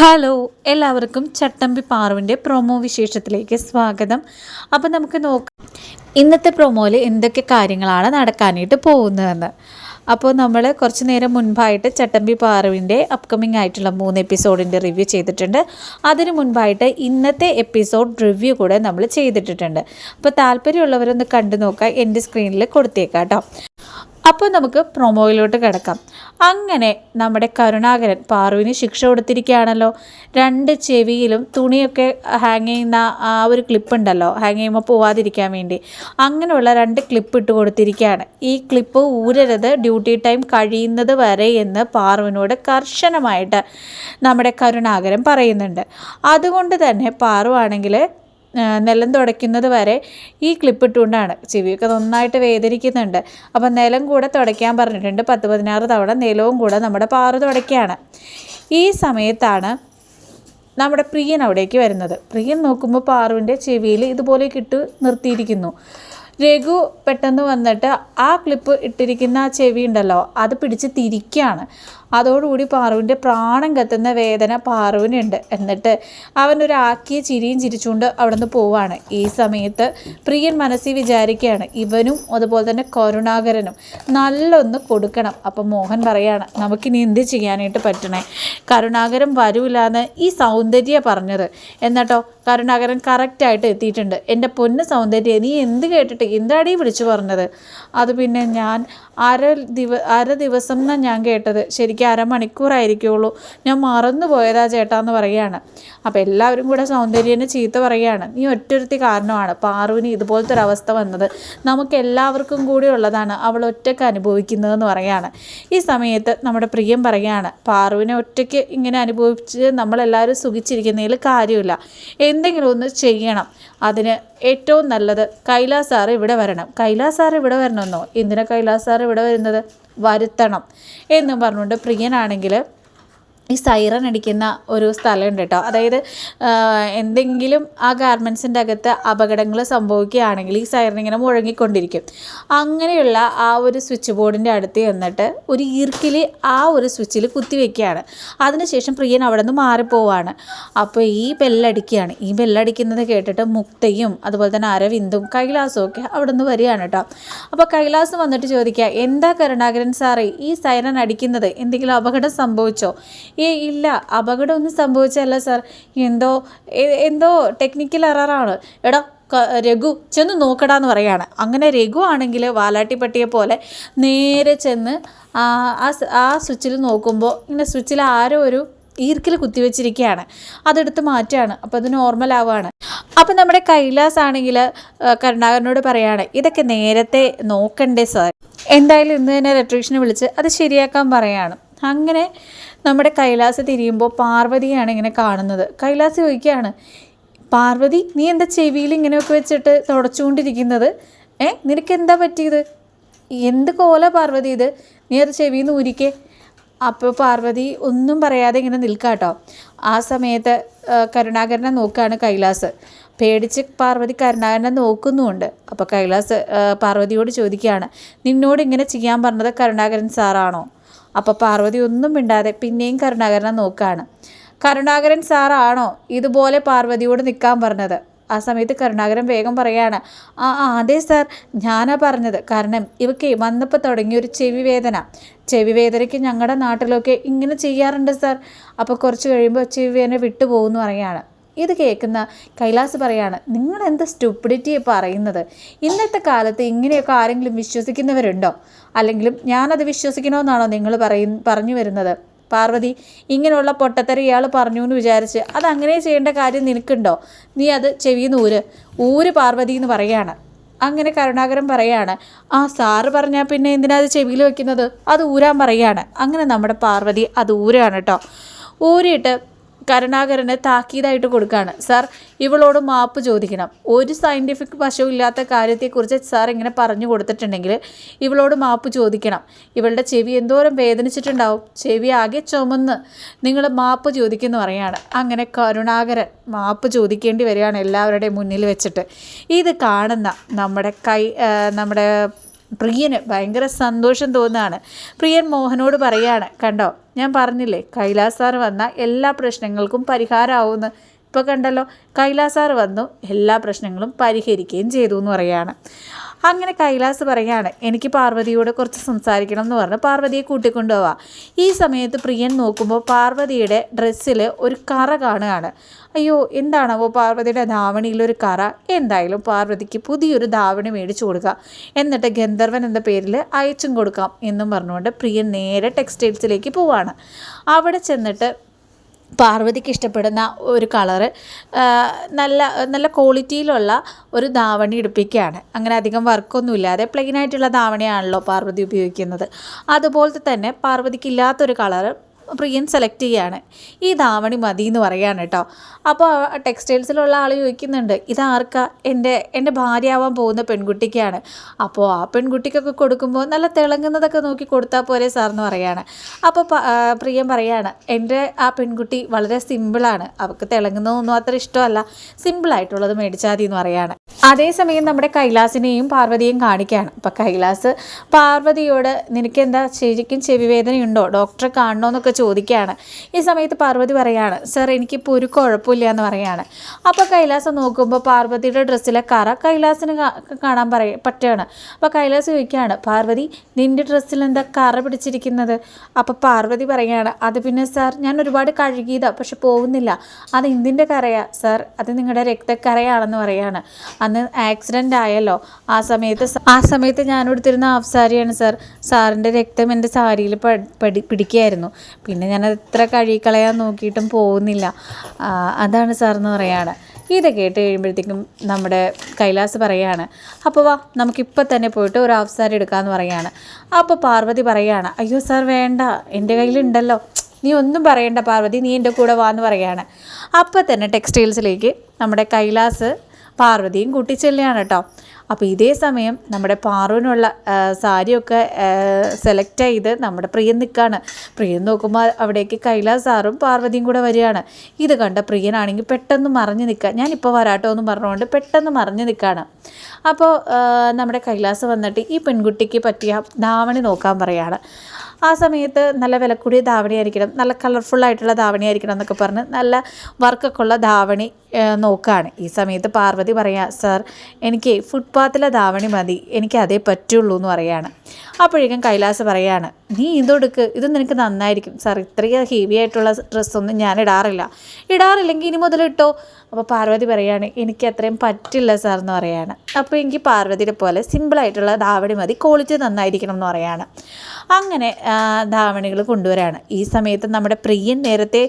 Hello എല്ലാവർക്കും ചട്ടമ്പി പാറുവിന്റെ promo വിശേഷത്തിലേക്ക് സ്വാഗതം. അപ്പോൾ നമുക്ക് നോക്കാം ഇന്നത്തെ പ്രൊമോയിൽ എന്തൊക്കെ കാര്യങ്ങളാണ് നടക്കാനായിട്ട് പോകുന്നതെന്ന്. അപ്പോൾ നമ്മൾ കുറച്ച് നേരം മുൻപായിട്ട് ചട്ടമ്പി പാറുവിന്റെ അപ്കമിങ് ആയിട്ടുള്ള മൂന്ന് എപ്പിസോഡിന്റെ റിവ്യൂ ചെയ്തിട്ടുണ്ട്. അതിന് മുൻപായിട്ട് ഇന്നത്തെ എപ്പിസോഡ് റിവ്യൂ കൂടെ നമ്മൾ ചെയ്തിട്ടുണ്ട് അപ്പോൾ താല്പര്യമുള്ളവരൊന്ന് കണ്ടു നോക്കാം എന്റെ സ്ക്രീനിൽ കൊടുത്തേക്കാം കേട്ടോ അപ്പോൾ നമുക്ക് പ്രൊമോയിലോട്ട് കിടക്കാം. അങ്ങനെ നമ്മുടെ കരുണാകരൻ പാറുവിന് ശിക്ഷ കൊടുത്തിരിക്കുകയാണല്ലോ. രണ്ട് ചെവിയിലും തുണിയൊക്കെ ഹാങ് ചെയ്യുന്ന ആ ഒരു ക്ലിപ്പ് ഉണ്ടല്ലോ. ഹാങ് ചെയ്യുമ്പോൾ പോവാതിരിക്കാൻ വേണ്ടി. അങ്ങനെയുള്ള രണ്ട് ക്ലിപ്പ് ഇട്ട് കൊടുത്തിരിക്കുകയാണ്. ഈ ക്ലിപ്പ് ഊരരുത് ഡ്യൂട്ടി ടൈം കഴിയുന്നത് വരെ എന്ന് പാറുവിനോട് കർശനമായിട്ട് നമ്മുടെ കരുണാകരൻ പറയുന്നുണ്ട്. അതുകൊണ്ട് തന്നെ പാറുവാണെങ്കിൽ നിലം തുടയ്ക്കുന്നത് വരെ ഈ ക്ലിപ്പ് ഇട്ടുകൊണ്ടാണ്. ചെവിയൊക്കെ നന്നായിട്ട് വേദനിക്കുന്നുണ്ട്. അപ്പം നിലം കൂടെ തുടയ്ക്കാൻ പറഞ്ഞിട്ടുണ്ട്. പത്ത് പതിനാറ് തവണ നിലവും കൂടെ നമ്മുടെ പാറു തുടയ്ക്കുകയാണ്. ഈ സമയത്താണ് നമ്മുടെ പ്രിയൻ അവിടേക്ക് വരുന്നത്. പ്രിയൻ നോക്കുമ്പോൾ പാറുവിന്റെ ചെവിയിൽ ഇതുപോലെ കിട്ട് നിർത്തിയിരിക്കുന്നു. രഘു പെട്ടെന്ന് വന്നിട്ട് ആ ക്ലിപ്പ് ഇട്ടിരിക്കുന്ന ആ ചെവി ഉണ്ടല്ലോ അത് പിടിച്ച് തിരിക്കുകയാണ്. അതോടുകൂടി പാറുവിന്റെ പ്രാണം കത്തുന്ന വേദന പാറുവിനുണ്ട്. എന്നിട്ട് അവനൊരു ആക്കിയ ചിരിയും ചിരിച്ചുകൊണ്ട് അവിടെ നിന്ന് പോവാണ്. ഈ സമയത്ത് പ്രിയൻ മനസ്സിൽ വിചാരിക്കുകയാണ് ഇവനും അതുപോലെ തന്നെ കരുണാകരനും നല്ലൊന്ന് കൊടുക്കണം. അപ്പം മോഹൻ പറയാണ് നമുക്കിനി എന്ത് ചെയ്യാനായിട്ട് പറ്റണേ? കരുണാകരൻ വരൂലാന്ന് ഈ സൗന്ദര്യ പറഞ്ഞത്. എന്നിട്ടോ കരുണാകരൻ കറക്റ്റായിട്ട് എത്തിയിട്ടുണ്ട്. എന്റെ പൊന്ന് സൗന്ദര്യ നീ എന്ത് കേട്ടിട്ട് എന്താടീ വിളിച്ചു പറഞ്ഞത്? അത് പിന്നെ ഞാൻ അര ദിവ അര ദിവസം എന്നാണ് ഞാൻ കേട്ടത്? ശരിക്കും അരമണിക്കൂറായിരിക്കുള്ളൂ. ഞാൻ മറന്നു പോയതാ ചേട്ടാന്ന് പറയുകയാണ്. അപ്പോൾ എല്ലാവരും കൂടെ സൗന്ദര്യനെ ചീത്ത പറയുകയാണ്. നീ ഒറ്റൊരുത്തി കാരണമാണ് പാറുവിന് ഇതുപോലത്തെ ഒരു അവസ്ഥ വന്നത്. നമുക്ക് എല്ലാവർക്കും കൂടി ഉള്ളതാണ് അവൾ ഒറ്റയ്ക്ക് അനുഭവിക്കുന്നതെന്ന് പറയുകയാണ്. ഈ സമയത്ത് നമ്മുടെ പ്രിയം പറയുകയാണ് പാറുവിനെ ഒറ്റയ്ക്ക് ഇങ്ങനെ അനുഭവിച്ച് നമ്മളെല്ലാവരും സുഖിച്ചിരിക്കുന്നതിൽ കാര്യമില്ല. എന്തെങ്കിലും ഒന്ന് ചെയ്യണം. അതിന് ഏറ്റവും നല്ലത് കൈലാസ് സാറ് ഇവിടെ വരണം. കൈലാസ് സാറ് ഇവിടെ വരണമെന്നോ? എന്തിനാ കൈലാസ് സാറ് ഇവിടെ വരുന്നത്? വരുത്തണം എന്നും പറഞ്ഞുകൊണ്ട് പ്രിയനാണെങ്കിൽ ഈ സൈറൺ അടിക്കുന്ന ഒരു സ്ഥലമുണ്ട് കേട്ടോ. അതായത് എന്തെങ്കിലും ആ ഗാർമെൻസിന്റെ അകത്ത് അപകടങ്ങൾ സംഭവിക്കുകയാണെങ്കിൽ ഈ സൈറൺ ഇങ്ങനെ മുഴങ്ങിക്കൊണ്ടിരിക്കും. അങ്ങനെയുള്ള ആ ഒരു സ്വിച്ച് ബോർഡിന്റെ അടുത്ത് ചെന്നിട്ട് ഒരു ഈർക്കിൽ ആ ഒരു സ്വിച്ചിൽ കുത്തിവെക്കുകയാണ്. അതിനുശേഷം പ്രിയൻ അവിടെ നിന്ന് മാറിപ്പോവാണ്. അപ്പോൾ ഈ ബെല്ലടിക്കുകയാണ്. ഈ ബെല്ലടിക്കുന്നത് കേട്ടിട്ട് മുക്തയും അതുപോലെ തന്നെ അരവിന്ദും കൈലാസും ഒക്കെ അവിടെ നിന്ന് വരികയാണ് കേട്ടോ. അപ്പോൾ കൈലാസ് വന്നിട്ട് ചോദിക്കുക എന്താ കരുണാകരൻ സാറേ ഈ സൈറൺ അടിക്കുന്നത് എന്തെങ്കിലും അപകടം സംഭവിച്ചോ? ഏ ഇല്ല അപകടമൊന്നും സംഭവിച്ചല്ല സാർ. എന്തോ എന്തോ ടെക്നിക്കൽ എററാണ് എടാ രഘു ചെന്ന് നോക്കടാന്ന് പറയാണ്. അങ്ങനെ രഘു ആണെങ്കിൽ വാലാട്ടിപ്പട്ടിയെ പോലെ നേരെ ചെന്ന് ആ ആ സ്വിച്ചിൽ നോക്കുമ്പോൾ ഇങ്ങനെ സ്വിച്ചിൽ ആരോ ഒരു ഈർക്കിൽ കുത്തിവെച്ചിരിക്കുകയാണ് അതെടുത്ത് മാറ്റുകയാണ്. അപ്പോൾ അത് നോർമൽ ആവുകയാണ്. അപ്പം നമ്മുടെ കൈലാസ് ആണെങ്കിൽ കരുണാകരനോട് പറയാണ് ഇതൊക്കെ നേരത്തെ നോക്കണ്ടേ സാർ. എന്തായാലും ഇന്ന് തന്നെ ഇലക്ട്രീഷ്യനെ വിളിച്ച് അത് ശരിയാക്കാൻ പറയാണ്. അങ്ങനെ നമ്മുടെ കൈലാസ് തിരിയുമ്പോൾ പാർവതിയാണ് ഇങ്ങനെ കാണുന്നത്. കൈലാസ് ചോദിക്കുകയാണ് പാർവതി നീ എന്താ ചെവിയിൽ ഇങ്ങനെയൊക്കെ വെച്ചിട്ട് തുടച്ചുകൊണ്ടിരിക്കുന്നത്? ഏ നിനക്ക് എന്താ പറ്റിയത്? എന്ത് കോല പാർവതി ഇത്? നീ അത് ചെവിയിൽ നിന്ന് ഊരിക്കേ. അപ്പോൾ പാർവതി ഒന്നും പറയാതെ ഇങ്ങനെ നിൽക്കാട്ടോ ആ സമയത്ത് കരുണാകരനെ നോക്കുകയാണ് കൈലാസ്. പേടിച്ച് പാർവതി കരുണാകരനെ നോക്കുന്നുമുണ്ട്. അപ്പോൾ കൈലാസ് പാർവതിയോട് ചോദിക്കുകയാണ് നിന്നോട് ഇങ്ങനെ ചെയ്യാൻ പറഞ്ഞത് കരുണാകരൻ സാറാണോ? അപ്പോൾ പാർവതി ഒന്നും മിണ്ടാതെ പിന്നെയും കരുണാകരനെ നോക്കുകയാണ് കരുണാകരൻ സാറാണോ? ഇതുപോലെ പാർവതിയോട് നിൽക്കാൻ പറഞ്ഞത്. ആ സമയത്ത് കരുണാകരൻ വേഗം പറയാണ് ആ അതെ സാർ ഞാനാ പറഞ്ഞത്. കാരണം ഇവക്ക് വന്നപ്പോൾ തുടങ്ങിയൊരു ചെവി വേദന. ചെവി വേദനയ്ക്ക് ഞങ്ങളുടെ നാട്ടിലൊക്കെ ഇങ്ങനെ ചെയ്യാറുണ്ട് സാർ. അപ്പോൾ കുറച്ച് കഴിയുമ്പോൾ ചെവി വേദന വിട്ടുപോകുമെന്ന് പറയാണ് ഇത് കേൾക്കുന്ന കൈലാസ് പറയാണ് നിങ്ങൾ എന്ത് സ്റ്റുപ്പിഡിറ്റി പറയുന്നത്? ഇന്നത്തെ കാലത്ത് ഇങ്ങനെയൊക്കെ ആരെങ്കിലും വിശ്വസിക്കുന്നവരുണ്ടോ? അല്ലെങ്കിലും ഞാനത് വിശ്വസിക്കണമെന്നാണോ നിങ്ങൾ പറയ പറഞ്ഞു വരുന്നത്? പാർവതി ഇങ്ങനെയുള്ള പൊട്ടത്തര ഇയാൾ പറഞ്ഞു എന്ന് വിചാരിച്ച് അത് അങ്ങനെ ചെയ്യേണ്ട കാര്യം നിനക്കുണ്ടോ? നീ അത് ചെവിന്ന് ഊര്. ഊര് പാർവതി എന്ന് പറയാണ്. അങ്ങനെ കരുണാകരൻ പറയാണ് ആ സാറ് പറഞ്ഞാൽ പിന്നെ എന്തിനാ അത് ചെവിയിൽ വെക്കുന്നത്? അത് ഊരാൻ പറയാണ്. അങ്ങനെ നമ്മുടെ പാർവതി അത് ഊരാണ് കേട്ടോ. ഊരിയിട്ട് കരുണാകരന് താക്കീതായിട്ട് കൊടുക്കുകയാണ് സാർ ഇവളോട് മാപ്പ് ചോദിക്കണം. ഒരു സയന്റിഫിക് വശവും ഇല്ലാത്ത കാര്യത്തെക്കുറിച്ച് സാർ ഇങ്ങനെ പറഞ്ഞു കൊടുത്തിട്ടുണ്ടെങ്കിൽ ഇവളോട് മാപ്പ് ചോദിക്കണം. ഇവളുടെ ചെവി എന്തോരം വേദനിച്ചിട്ടുണ്ടാവും? ചെവി ആകെ ചുമന്ന് നിങ്ങൾ മാപ്പ് ചോദിക്കുന്ന പറയാണ്. അങ്ങനെ കരുണാകരൻ മാപ്പ് ചോദിക്കേണ്ടി വരികയാണ് എല്ലാവരുടെയും മുന്നിൽ വെച്ചിട്ട്. ഇത് കാണുന്ന നമ്മുടെ കൈ നമ്മുടെ പ്രിയന് ഭയങ്കര സന്തോഷം തോന്നുകയാണ്. പ്രിയൻ മോഹനോട് പറയാണ് കണ്ടോ ഞാൻ പറഞ്ഞില്ലേ കൈലാസ് സാർ വന്ന എല്ലാ പ്രശ്നങ്ങൾക്കും പരിഹാരമാവുമെന്ന് ഇപ്പോൾ കണ്ടല്ലോ കൈലാസ് സാർ വന്നു എല്ലാ പ്രശ്നങ്ങളും പരിഹരിക്കുകയും ചെയ്തു എന്ന് പറയാണ്. അങ്ങനെ കൈലാസ് പറയാണ് എനിക്ക് പാർവതിയോട് കുറച്ച് സംസാരിക്കണം എന്ന് പറഞ്ഞ് പാർവതിയെ കൂട്ടിക്കൊണ്ടുപോവാ. ഈ സമയത്ത് പ്രിയൻ നോക്കുമ്പോൾ പാർവതിയുടെ ഡ്രസ്സിൽ ഒരു കറ കാണുകയാണ്. അയ്യോ എന്താണാവോ പാർവതിയുടെ ധാവണിയിൽ ഒരു കറ? എന്തായാലും പാർവതിക്ക് പുതിയൊരു ധാവണി മേടിച്ചു കൊടുക്കുക എന്നിട്ട് ഗന്ധർവൻ എന്ന പേരിൽ അയച്ചും കൊടുക്കാം എന്നും പറഞ്ഞുകൊണ്ട് പ്രിയൻ നേരെ ടെക്സ്റ്റൈൽസിലേക്ക് പോവാണ്. അവിടെ ചെന്നിട്ട് പാർവതിക്ക് ഇഷ്ടപ്പെടുന്ന ഒരു കളറ് നല്ല നല്ല ക്വാളിറ്റിയിലുള്ള ഒരു ധാവണി എടുപ്പിക്കുകയാണ്. അങ്ങനെ അധികം വർക്കൊന്നും ഇല്ലാതെ പ്ലെയിൻ ആയിട്ടുള്ള ധാവണിയാണല്ലോ പാർവതി ഉപയോഗിക്കുന്നത്. അതുപോലത്തെ തന്നെ പാർവതിക്ക് ഇല്ലാത്തൊരു കളറ് പ്രിയൻ സെലക്ട് ചെയ്യാണ്. ഈ ധാവണി മതി എന്ന് പറയാണ് കേട്ടോ അപ്പോൾ ടെക്സ്റ്റൈൽസിലുള്ള ആൾ ചോദിക്കുന്നുണ്ട് ഇതാർക്കാ എന്റെ എന്റെ ഭാര്യ ആവാൻ പോകുന്ന പെൺകുട്ടിക്കാണ്. അപ്പോൾ ആ പെൺകുട്ടിക്കൊക്കെ കൊടുക്കുമ്പോൾ നല്ല തിളങ്ങുന്നതൊക്കെ നോക്കി കൊടുത്താൽ പോലെ സാറെന്ന് പറയാണ്. അപ്പോൾ പ്രിയം പറയുകയാണ് എന്റെ ആ പെൺകുട്ടി വളരെ സിമ്പിളാണ് അവൾക്ക് തിളങ്ങുന്നതൊന്നും അത്ര ഇഷ്ടമല്ല. സിമ്പിളായിട്ടുള്ളത് മേടിച്ചാൽ മതി എന്ന് പറയാണ്. അതേസമയം നമ്മുടെ കൈലാസിനെയും പാർവതിയെയും കാണിക്കുകയാണ് അപ്പോൾ കൈലാസ് പാർവതിയോട് നിനക്കെന്താ ശരിക്കും ചെവി വേദനയുണ്ടോ? ഡോക്ടറെ കാണണമെന്നൊക്കെ ചോദിക്കുകയാണ്. ഈ സമയത്ത് പാർവതി പറയാണ് സർ എനിക്കിപ്പോൾ ഒരു കുഴപ്പമില്ല എന്ന് പറയാണ്. അപ്പോൾ കൈലാസം നോക്കുമ്പോൾ പാർവതിയുടെ ഡ്രസ്സിലെ കറ കൈലാസിന് കാണാൻ പറയ പറ്റുകയാണ്. അപ്പോൾ കൈലാസ് ചോദിക്കുകയാണ് പാർവതി നിന്റെ ഡ്രസ്സിൽ എന്താ കറ പിടിച്ചിരിക്കുന്നത്? അപ്പോൾ പാർവതി പറയാണ് അത് പിന്നെ സാർ ഞാൻ ഒരുപാട് കഴുകിയതാണ് പക്ഷെ പോകുന്നില്ല. അത് എന്തിന്റെ കറയാ? സാർ അത് നിങ്ങളുടെ രക്തക്കറയാണെന്ന് പറയാണ്. അന്ന് ആക്സിഡന്റ് ആയല്ലോ. ആ സമയത്ത് ആ സമയത്ത് ഞാൻ എടുത്തിരുന്ന ഹാഫ് സാരിയാണ് സാർ. സാറിന്റെ രക്തം എന്റെ സാരിയിൽ പടി പിടിക്കുകയായിരുന്നു. പിന്നെ ഞാനത് എത്ര കഴുകിക്കളയാൻ നോക്കിയിട്ടും പോകുന്നില്ല. അതാണ് സാർ എന്ന് പറയാണ്. ഇത് കേട്ട് കഴിയുമ്പോഴത്തേക്കും നമ്മുടെ കൈലാസ് പറയാണ് അപ്പോൾ വാ നമുക്കിപ്പോൾ തന്നെ പോയിട്ട് ഒരു ഹാഫ് സാരി എടുക്കാമെന്ന് പറയാണ്. അപ്പോൾ പാർവതി പറയാണ് അയ്യോ സാർ വേണ്ട എന്റെ കയ്യിലുണ്ടല്ലോ. നീ ഒന്നും പറയണ്ട പാർവതി നീ എന്റെ കൂടെ വാ എന്ന് പറയാണ്. അപ്പോൾ തന്നെ ടെക്സ്റ്റൈൽസിലേക്ക് നമ്മുടെ കൈലാസ് പാർവതിയും കൂട്ടി ചെല്ലുകയാണ് കേട്ടോ. അപ്പോൾ ഇതേ സമയം നമ്മുടെ പാറുവിനുള്ള സാരിയൊക്കെ സെലക്ട് ചെയ്ത് നമ്മുടെ പ്രിയൻ നിൽക്കുകയാണ് പ്രിയൻ നോക്കുമ്പോൾ അവിടേക്ക് കൈലാസ് സാറും പാർവതിയും കൂടെ വരികയാണ്. ഇത് കണ്ട പ്രിയനാണെങ്കിൽ പെട്ടെന്ന് മറിഞ്ഞ് നിൽക്കുക ഞാനിപ്പോൾ വരാട്ടോ എന്ന് പറഞ്ഞുകൊണ്ട് പെട്ടെന്ന് മറിഞ്ഞ് നിൽക്കുകയാണ് അപ്പോൾ നമ്മുടെ കൈലാസ് വന്നിട്ട് ഈ പെൺകുട്ടിക്ക് പറ്റിയ ധാവണി നോക്കാൻ പറയുകയാണ് ആ സമയത്ത് നല്ല വിലക്കൂടിയ ധാവണിയായിരിക്കണം നല്ല കളർഫുൾ ആയിട്ടുള്ള കളർഫുള്ളായിട്ടുള്ള ധാവണിയായിരിക്കണം എന്നൊക്കെ പറഞ്ഞ് നല്ല വർക്കൊക്കെ ഉള്ള ധാവണി നോക്കുകയാണ് ഈ സമയത്ത് പാർവതി പറയാ സാർ എനിക്ക് ഫുട്പാത്തിലെ ധാവണി മതി. എനിക്ക് അതേ പറ്റുള്ളൂ എന്ന് പറയാണ്. അപ്പോഴേക്കും കൈലാസ് പറയാണ് നീ ഇതൊടുക്ക്. ഇത് നിനക്ക് നന്നായിരിക്കും. സാർ ഇത്രയും ഹെവി ആയിട്ടുള്ള ഡ്രസ്സൊന്നും ഞാൻ ഇടാറില്ല. ഇടാറില്ലെങ്കിൽ ഇനി മുതൽ ഇട്ടോ? അപ്പോൾ പാർവതി പറയാണ് എനിക്ക് അത്രയും പറ്റില്ല സാർ എന്ന് പറയാണ്. അപ്പോൾ എനിക്ക് പാർവതിയുടെ പോലെ സിമ്പിളായിട്ടുള്ള ധാവണി മതി. ക്വാളിറ്റി നന്നായിരിക്കണം എന്ന് പറയാണ്. അങ്ങനെ ധാവണികൾ കൊണ്ടുവരാണ്. ഈ സമയത്ത് നമ്മുടെ പ്രിയൻ നേരത്തെ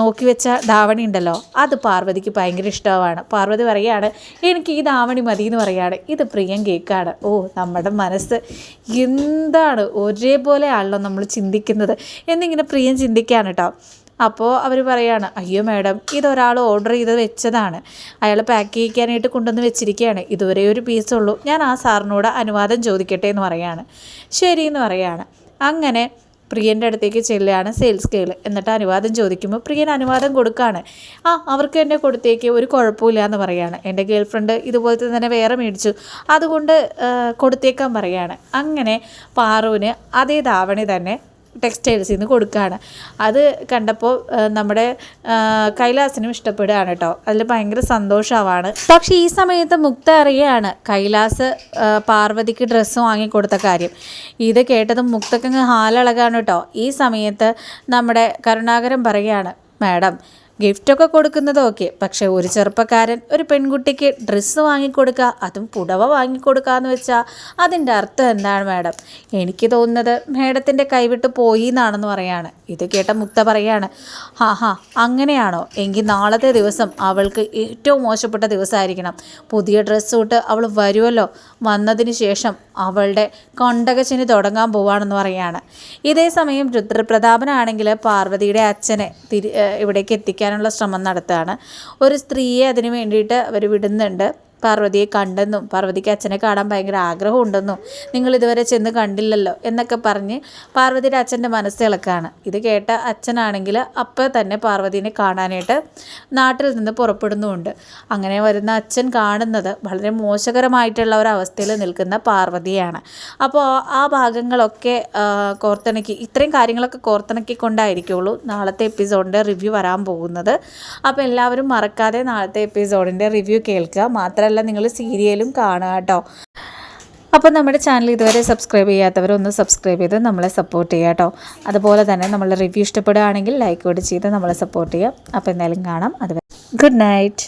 നോക്കി വെച്ച ധാവണി ഉണ്ടല്ലോ അത് പാർവതിക്ക് ഭയങ്കര ഇഷ്ടമാണ്. പാർവതി പറയുകയാണ് എനിക്ക് ഈ ധാവണി മതി എന്ന് പറയുകയാണ്. ഇത് പ്രിയൻ കേൾക്കുകയാണ്. ഓ നമ്മുടെ മനസ്സ് എന്താണ് ഒരേപോലെ ആണല്ലോ നമ്മൾ ചിന്തിക്കുന്നത്. എന്നിങ്ങനെ പ്രിയൻ ചിന്തിക്കുകയാണ് കേട്ടോ. അപ്പോൾ അവർ പറയാണ് അയ്യോ മാഡം ഇതൊരാൾ ഓർഡർ ചെയ്ത് വെച്ചതാണ്. അയാൾ പാക്ക് ചെയ്യിക്കാനായിട്ട് കൊണ്ടുവന്ന് വെച്ചിരിക്കുകയാണ്. ഇതുവരെ ഒരു പീസുള്ളൂ ഞാൻ ആ സാറിനോട് അനുവാദം ചോദിക്കട്ടെ എന്ന് പറയാണ് ശരി എന്ന് പറയാണ് അങ്ങനെ പ്രിയന്റെ അടുത്തേക്ക് ചെല്ലുകയാണ് സെയിൽസ് ഗേൾ എന്നിട്ട് അനുവാദം ചോദിക്കുമ്പോൾ പ്രിയൻ അനുവാദം കൊടുക്കുകയാണ്. ആ അവർക്ക് എന്നെ കൊടുത്തേക്ക് ഒരു കുഴപ്പമില്ല എന്ന് പറയുകയാണ്. എന്റെ ഗേൾ ഫ്രണ്ട് ഇതുപോലത്തെ തന്നെ വേറെ മേടിച്ചു. അതുകൊണ്ട് കൊടുത്തേക്കാൻ പറയുകയാണ്. അങ്ങനെ പാറുവിന് അതേ ധാവണി തന്നെ ടെക്സ്റ്റൈൽസിൽ നിന്ന് കൊടുക്കുകയാണ് അത് കണ്ടപ്പോൾ നമ്മുടെ കൈലാസിനും ഇഷ്ടപ്പെടുകയാണ് കേട്ടോ അതിൽ ഭയങ്കര സന്തോഷമാണ്. പക്ഷേ ഈ സമയത്ത് മുക്ത അറിയുകയാണ് കൈലാസ് പാർവതിക്ക് ഡ്രസ്സ് വാങ്ങിക്കൊടുത്ത കാര്യം. ഇത് കേട്ടതും മുക്തക്കങ്ങ് ഹാലളകാണ് കേട്ടോ ഈ സമയത്ത് നമ്മുടെ കരുണാകരൻ പറയുകയാണ് മാഡം ഗിഫ്റ്റൊക്കെ കൊടുക്കുന്നത് ഓക്കെ. പക്ഷേ ഒരു ചെറുപ്പക്കാരൻ ഒരു പെൺകുട്ടിക്ക് ഡ്രസ്സ് വാങ്ങിക്കൊടുക്കുക അതും പുടവ വാങ്ങിക്കൊടുക്കുക എന്ന് വെച്ചാൽ അതിന്റെ അർത്ഥം എന്താണ് മാഡം? എനിക്ക് തോന്നുന്നത് മാഡത്തിന്റെ കൈവിട്ട് പോയി എന്നാണെന്ന് പറയാണ്. ഇത് കേട്ട മുത്ത പറയാണ് ഹാ ഹാ അങ്ങനെയാണോ? എങ്കിൽ നാളത്തെ ദിവസം അവൾക്ക് ഏറ്റവും മോശപ്പെട്ട ദിവസമായിരിക്കണം. പുതിയ ഡ്രസ്സ് ഇട്ട് അവൾ വരുമല്ലോ വന്നതിന് ശേഷം അവളുടെ കൊണ്ടകച്ചിന് തുടങ്ങാൻ പോവാണെന്ന് പറയാണ്. ഇതേ സമയം രുദ്രപ്രതാപനാണെങ്കിൽ പാർവതിയുടെ അച്ഛനെ തിരി ഇവിടേക്ക് എത്തിക്കാൻ ചെയ്യാനുള്ള ശ്രമം നടത്തുകയാണ്. ഒരു സ്ത്രീയെ അതിന് വേണ്ടിയിട്ട് അവർ വിടുന്നുണ്ട്. പാർവതിയെ കണ്ടെന്നും പാർവതിക്ക് അച്ഛനെ കാണാൻ ഭയങ്കര ആഗ്രഹമുണ്ടെന്നും നിങ്ങൾ ഇതുവരെ ചെന്ന് കണ്ടില്ലല്ലോ എന്നൊക്കെ പറഞ്ഞ് പാർവതിയുടെ അച്ഛന്റെ മനസ്സിളക്കാണ് ഇത് കേട്ട അച്ഛനാണെങ്കിൽ അപ്പോൾ തന്നെ പാർവതിനെ കാണാനായിട്ട് നാട്ടിൽ നിന്ന് പുറപ്പെടുന്നുമുണ്ട്. അങ്ങനെ വരുന്ന അച്ഛൻ കാണുന്നത് വളരെ മോശകരമായിട്ടുള്ള ഒരു നിൽക്കുന്ന പാർവതിയാണ്. അപ്പോൾ ആ ഭാഗങ്ങളൊക്കെ കോർത്തിണക്കി ഇത്രയും കാര്യങ്ങളൊക്കെ കോർത്തിണക്കിക്കൊണ്ടായിരിക്കുള്ളൂ നാളത്തെ എപ്പിസോഡിന്റെ റിവ്യൂ വരാൻ പോകുന്നത്. അപ്പോൾ എല്ലാവരും മറക്കാതെ നാളത്തെ എപ്പിസോഡിന്റെ റിവ്യൂ കേൾക്കുക. മാത്രമല്ല നിങ്ങൾ സീരിയലും കാണുക കേട്ടോ. അപ്പോൾ നമ്മുടെ ചാനൽ ഇതുവരെ സബ്സ്ക്രൈബ് ചെയ്യാത്തവരൊന്ന് സബ്സ്ക്രൈബ് ചെയ്ത് നമ്മളെ സപ്പോർട്ട് ചെയ്യുക കേട്ടോ. അതുപോലെ തന്നെ നമ്മളെ റിവ്യൂ ഇഷ്ടപ്പെടുകയാണെങ്കിൽ ലൈക്ക് കൂടി ചെയ്ത് നമ്മളെ സപ്പോർട്ട് ചെയ്യുക. അപ്പോൾ എന്തായാലും കാണാം. അതുവരെ ഗുഡ് നൈറ്റ്